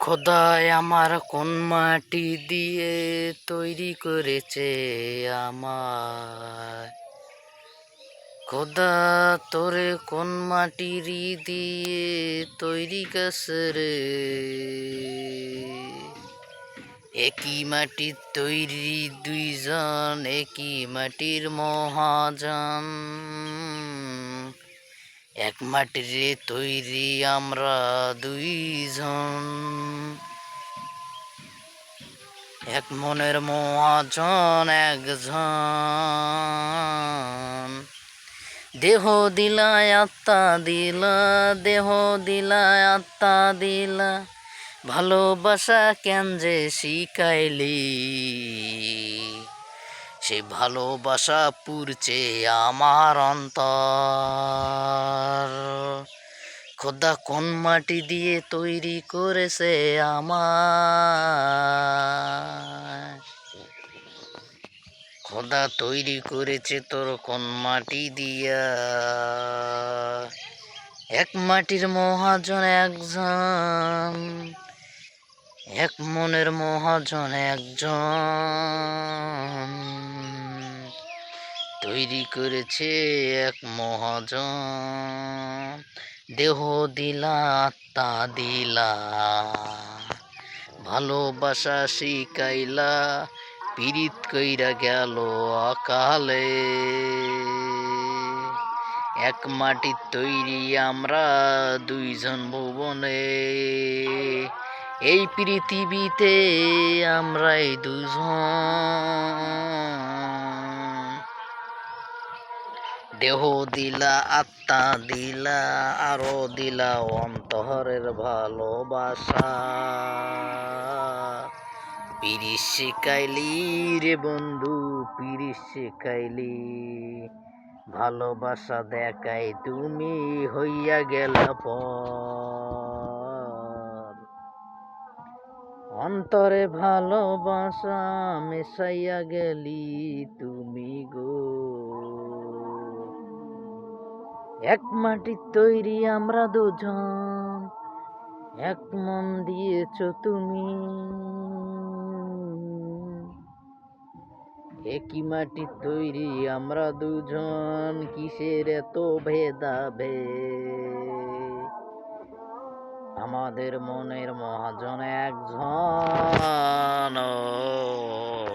খোদায় আমার কোন মাটি দিয়ে তৈরি করেছে আমার খোদা, তোরে কোন মাটির দিয়ে তৈরি গেছে রে? একই মাটির তৈরি দুইজন, একই মাটির মহাজন এক মাটির তৈরি আমরা দুইজন। এক মনের মহাজন একজন। দেহ দিলা আত্মা দিলা, দেহ দিলা আত্মা দিলা। ভালোবাসা কেন যে শিখাইলি? সে ভালোবাসা পুরছে আমার অন্তর। খোদা কোন মাটি দিয়ে তৈরি করেছে আমার? খোদা তৈরি করেছে তোর কোন মাটি দিয়া? এক মাটির মহাজন একজন, এক মনের মহাজন একজন। তৈরি করেছে এক মহাজন। দেহ দিলা, আত্মা দিলা। ভালোবাসা শিকাইলা পীড়িত কইরা গেল অকালে। এক মাটির তৈরি আমরা দুইজন ভুবনে। এই পৃথিবীতে আমরাই দুজন দেহ দিলা, আত্মা দিলা, আরও দিলা অন্তরের ভালোবাসা। পিরিশ শিখাইলি রে বন্ধু পিরিশ শিখাইলি। ভালোবাসা দেখাই তুমি হইয়া গেলা অন্তরে ভালোবাসা মেশাইয়া গেলি তুমি গো। এক মাটির তৈরি আমরা দুজন। এক মন দিয়েছ তুমি। একই মাটির তৈরি আমরা দুজন, কিসের এত ভেদাভে আমাদের মনের মহাজন একজন।